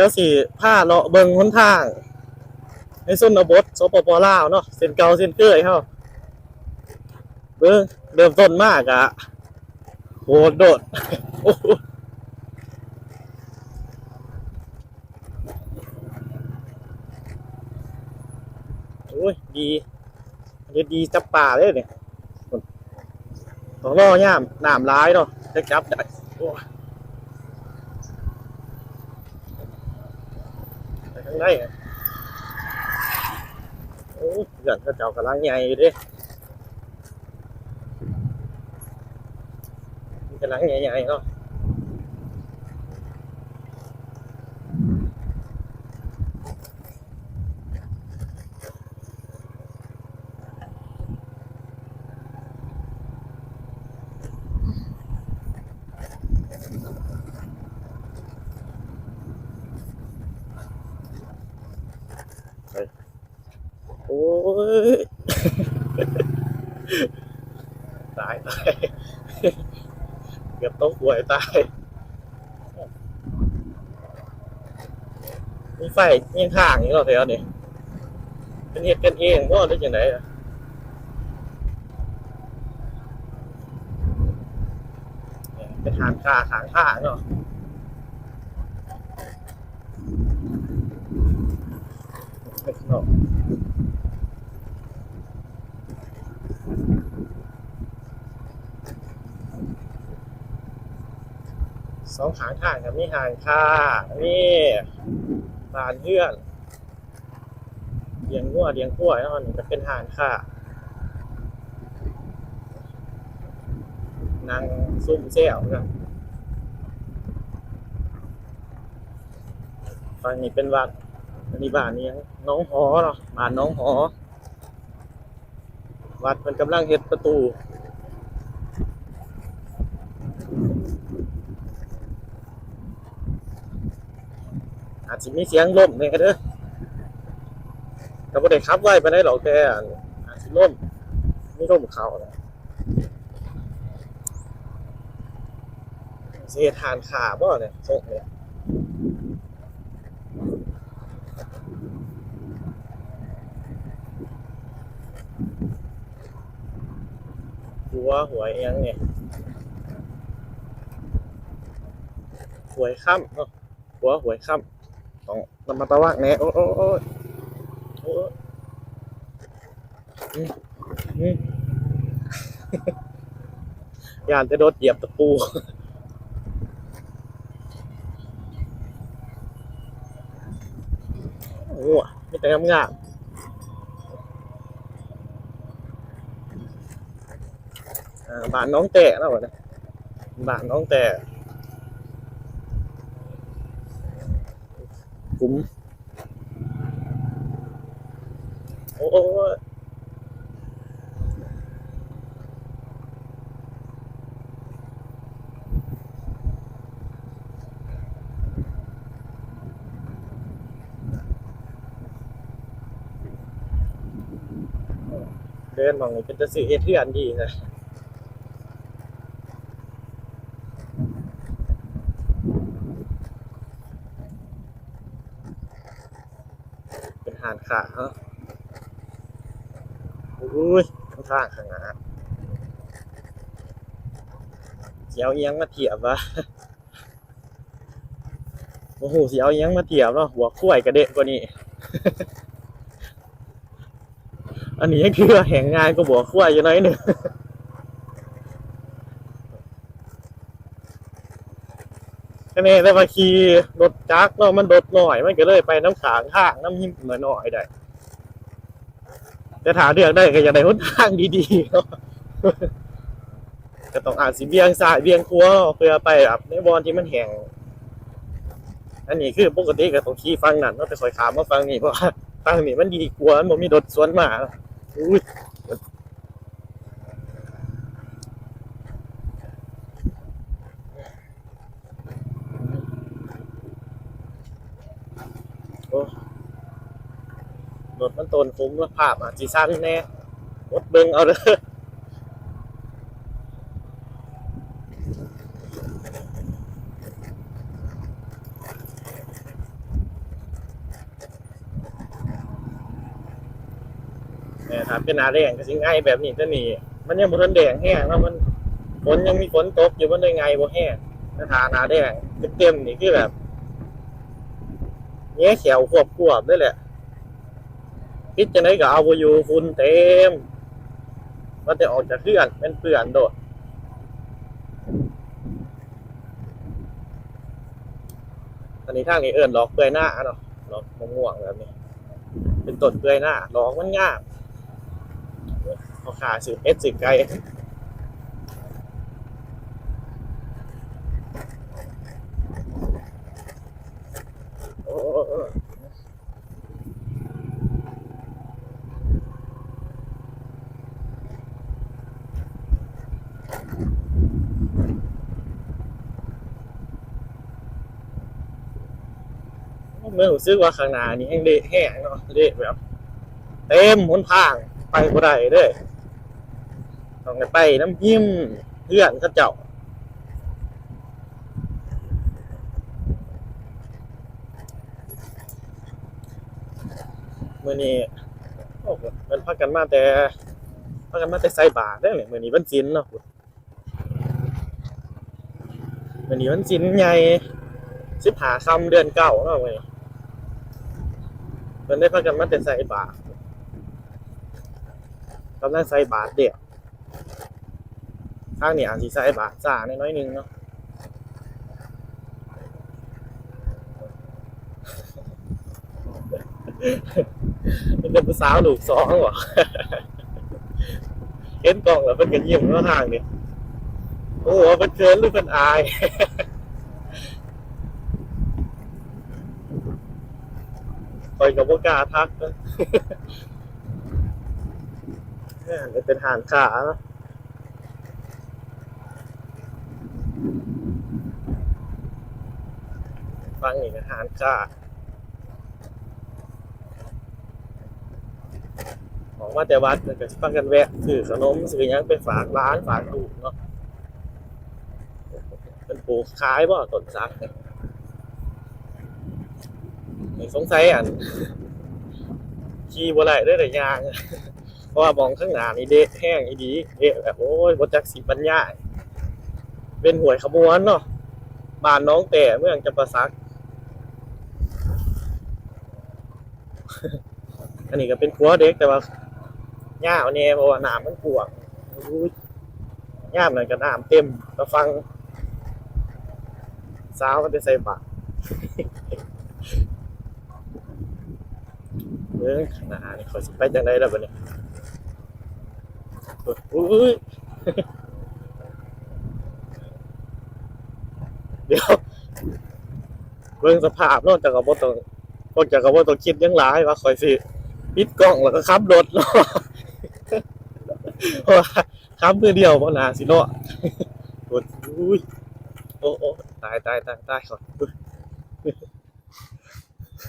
ดี๋ยวสิผ้าเลาะเบิงหนทาง ในส้นบทสปปลาวเนาะเส้นเก่าเส้นเกยเฮาเบิ่งเริ่มต้นมากอะโหดโดดโอ้โหโอ้ยดีเดี๋ยวดีจับป่าเลยเนี่ยต้องรอย่ามน้ำร้ายเนาะจะจับได้โอ้ยไป ข้างในอะโอ้ยเดือนเขาเจ้ากำลังใหญ่อยู่เดิกำลังใหญ่ๆเนาะ โอ้ยตายตายเกือบต้องป่วยตายมีไฟมีทางนี่เราแถวนี่เป็นเหตุกันเองว่าได้ยังไงอะเนี่ยเป็นทางค่าทางค่าเนาะเนาะ สองขางทางกับมีหางค่านี่บานเพื่อนเลี้ยงงัวเลี้ยงกล้วยเนาะนี่จะเป็นหางค่านางซุ่มเซี่ยวนฝั่งนี้เป็นวัดอันนี้บ้านนี้น้องหอเนาะบ้านน้องหอ วัดมันกำลังเฮ็ดประตู จจะมีเสียงล่มเนี่ยเด้อก็บ่ได้ขับไว้ไปได้หรอกแต่อาจจะล่มไม่ล่มเขานะเสียทานขาบ่เนี่ยส่งเนี่ยหัวหัวเอียงเนี่ยหวยค่ำเนาะหัวหวยค่ำ ต้องระมัดระวังแน่โอ้โอ้โอ้ยโอ้ยอืมอืมยานจะโดดเหยียบตะปูโอ้ไม่แต่งามงามอ่าบ้านน้องแต่แล้ววะเนี่ยบ้านน้องแต่ คุ้ม โอ้เดินมองเป็นจะสื่อเอเทือนดีนหานขาเฮ้ยอุ้ยข้างทางข้างหน้าเสียวเอียงมาเทียบวะโอ้โหเสียวเอียงมาเทียบเนาะหัวคุ้ยกระเดะกว่านี้ อันนี้คือแห่งงานก็บัวคุ้ยอยู่น้อยหนึ่ง คะแนนแต่ว่าขี่รถจักรเนาะมันรถหน่อย มันก็เลยไปน้ำขางข้างน้ำหิมหน่อยได้แต่ถามเลือกได้ก็อยากได้หนทางดีๆเนาะก็ต้องอ่าจสิเบียงซ้ายเบียงขวเพื่อไปแบบในบอลที่มันแห้งอันนี้คือปกติก็ต้องขี่ฟังนั่นเนาะแต่คอยขามมาฟังนี่เพราะว่าฟังนี่มันดีกว่ามันมีรถสวนมาอุ้ย รถมันตนฟุ้งแล้วภาพอาจจะสั้นแน่รถเบิงเอาเลยนะครับเป็นอาแรงก็สิง่ายแบบนี้จะหนีมันยังบนแดงแห้งแล้วมันฝนยังมีฝนตกอยู่มันได้ไงบ่แห้งนะทานาแดงเต็มๆนี่คือแบบ แง่เขียวควบควบได้แหละคิดจะได้ก็เอาบ่อยู่ฝุ่นเต็มมันจะออกจากเพื่อนเป็นเปื่อนโดดอันนี้ทางนี้เอิญดอกเปื่อยหน้าเนาะดอกมะม่วงแบบนี้ เป็นต้นเปื่อยหน้าดอกมันงามเอขาสืบเอสสืบไกลโอ้โอ้โอ้เมื่อผมซื้อว่าข้างหน้านี่แห้งเละแห้งเนาะเละแบบเต็มหนทางไปบ่ได้เด้อต้องได้ไปน้ำยิ้มเพื่อนเขาเจ้ามื่อนี้โอ้โหมันพักกันมาแต่พักกันมาแต่ใส่บาทได้เนี่ยมื่อนี้วันจินเนาะมื่อนี้วันจินใหญ่สิบหาคำเดือนเก้าเนาะเว้ มันได้พักกันมาแต่ใส่บาทกำลังใส่บาทเดียวข้างนี้อาจสิใส่บาทซ่าน้อยๆนึงเนาะเป็นผู้สาวหลูกสองหรอเห็นกล่องแล้วเป็นกันยิ้มข้างทางนี่โอ้โหเป็นเกินหรือเป็นอาย คอยกับพวกกล้าทักนะเนี่ยเป็นหานขาเนอะฟังนี่เป็นหานขาออกมาแต่วัดแล้วก็ฟังกันแวะซื้อขนมซื้อยังไปฝากร้านฝากลูกเนาะเป็นปลูกขายบ่ต้นสักเนี่ย สงสัยอันขี่บ่ได้ได้แต่ยางเพราะว่ามองข้างหน้านี่เดะแห้งอีดีเดะแบบโอ้ยบ่จักสิบรรยายเป็นหวยขบวนเนาะบ้านน้องแต่เมืองจำปาสัก อันนี้ก็เป็นครัวเด็กแต่ว่าหญ้าเอาเนี่ยเพราะว่าน้ำมันกวางหญ้ามันก็น้ำเต็มก็ฟังสาวมันจะใส่ปาก เอ้ยขนาดนี้เขาสิไปจังไดแล้วบัดนี้อุ้ยเดี๋ยวเบิ่งสภาพเนอกจากกับบ่ต้องพวกจากกับบ่ต้องคิดยังหลายว่าข่อยสิปิดกล้องแล้วก็ขับรถเนาะว่าขับมือเดียวเพราะนาสิเนาะโอ้ยโอ้ตายตายตายตายก่อ